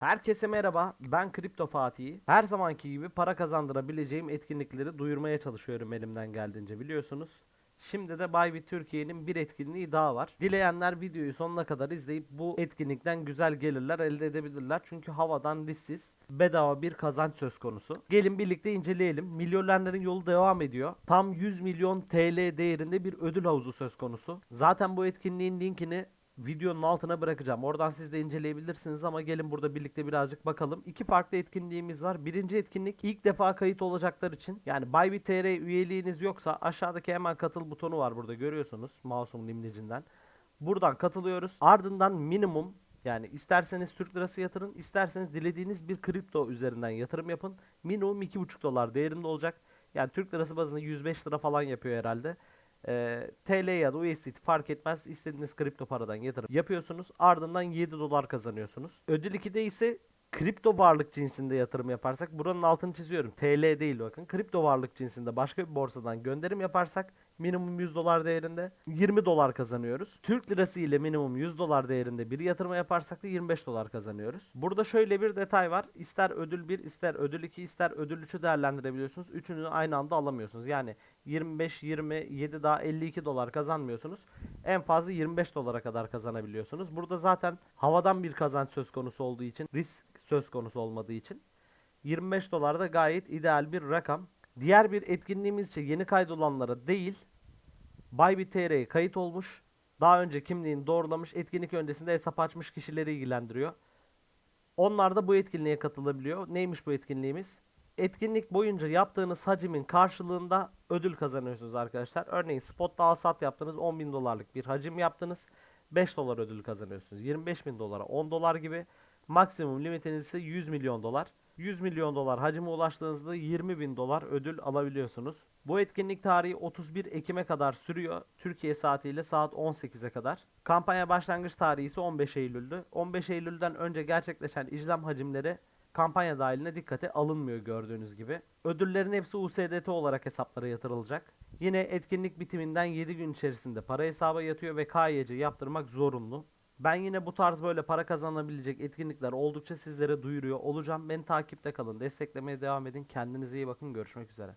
Herkese merhaba, ben Kripto Fatih. Her zamanki gibi para kazandırabileceğim etkinlikleri duyurmaya çalışıyorum elimden geldiğince biliyorsunuz. Şimdi de Bybit Türkiye'nin bir etkinliği daha var. Dileyenler videoyu sonuna kadar izleyip bu etkinlikten güzel gelirler elde edebilirler. Çünkü havadan risksiz bedava bir kazanç söz konusu. Gelin birlikte inceleyelim. Milyonerlerin yolu devam ediyor. Tam 100 milyon TL değerinde bir ödül havuzu söz konusu. Zaten bu etkinliğin linkini videonun altına bırakacağım. Oradan siz de inceleyebilirsiniz ama gelin burada birlikte birazcık bakalım. İki farklı etkinliğimiz var. Birinci etkinlik ilk defa kayıt olacaklar için. Yani ByBit.tr üyeliğiniz yoksa aşağıdaki hemen katıl butonu var burada görüyorsunuz. Mouse'umun imlecinden. Buradan katılıyoruz. Ardından minimum yani isterseniz Türk lirası yatırın, isterseniz dilediğiniz bir kripto üzerinden yatırım yapın. Minimum 2,5 dolar değerinde olacak. Yani Türk lirası bazında 105 lira falan yapıyor herhalde. Ee, TL ya da USDT fark etmez. İstediğiniz kripto paradan yatırım yapıyorsunuz. Ardından 7 dolar kazanıyorsunuz. Ödül 2'de ise kripto varlık cinsinde yatırım yaparsak buranın altını çiziyorum. TL değil bakın. Kripto varlık cinsinde başka bir borsadan gönderim yaparsak minimum 100 dolar değerinde 20 dolar kazanıyoruz. Türk lirası ile minimum 100 dolar değerinde bir yatırma yaparsak da 25 dolar kazanıyoruz. Burada şöyle bir detay var. İster ödül 1, ister ödül 2, ister ödül 3'ü değerlendirebiliyorsunuz. Üçünü aynı anda alamıyorsunuz. Yani 25, 20, 7 daha 52 dolar kazanmıyorsunuz. En fazla 25 dolara kadar kazanabiliyorsunuz. Burada zaten havadan bir kazanç söz konusu olduğu için, risk söz konusu olmadığı için 25 dolar da gayet ideal bir rakam. Diğer bir etkinliğimiz için yeni kaydolanlara değil, Bybit.tr'ye kayıt olmuş, daha önce kimliğini doğrulamış, etkinlik öncesinde hesap açmış kişileri ilgilendiriyor. Onlar da bu etkinliğe katılabiliyor. Neymiş bu etkinliğimiz? Etkinlik boyunca yaptığınız hacimin karşılığında ödül kazanıyorsunuz arkadaşlar. Örneğin spotta al sat yaptınız 10 bin dolarlık bir hacim yaptınız. 5 dolar ödül kazanıyorsunuz. 25 bin dolara 10 dolar gibi. Maksimum limitiniz ise 100 milyon dolar. 100 milyon dolar hacime ulaştığınızda 20 bin dolar ödül alabiliyorsunuz. Bu etkinlik tarihi 31 Ekim'e kadar sürüyor. Türkiye saatiyle saat 18'e kadar. Kampanya başlangıç tarihi ise 15 Eylül'dü. 15 Eylül'den önce gerçekleşen işlem hacimleri kampanya dahiline dikkate alınmıyor gördüğünüz gibi. Ödüllerin hepsi USDT olarak hesaplara yatırılacak. Yine etkinlik bitiminden 7 gün içerisinde para hesaba yatıyor ve KYC yaptırmak zorunlu. Ben yine bu tarz böyle para kazanabilecek etkinlikler oldukça sizlere duyuruyor olacağım. Beni takipte kalın, desteklemeye devam edin. Kendinize iyi bakın. Görüşmek üzere.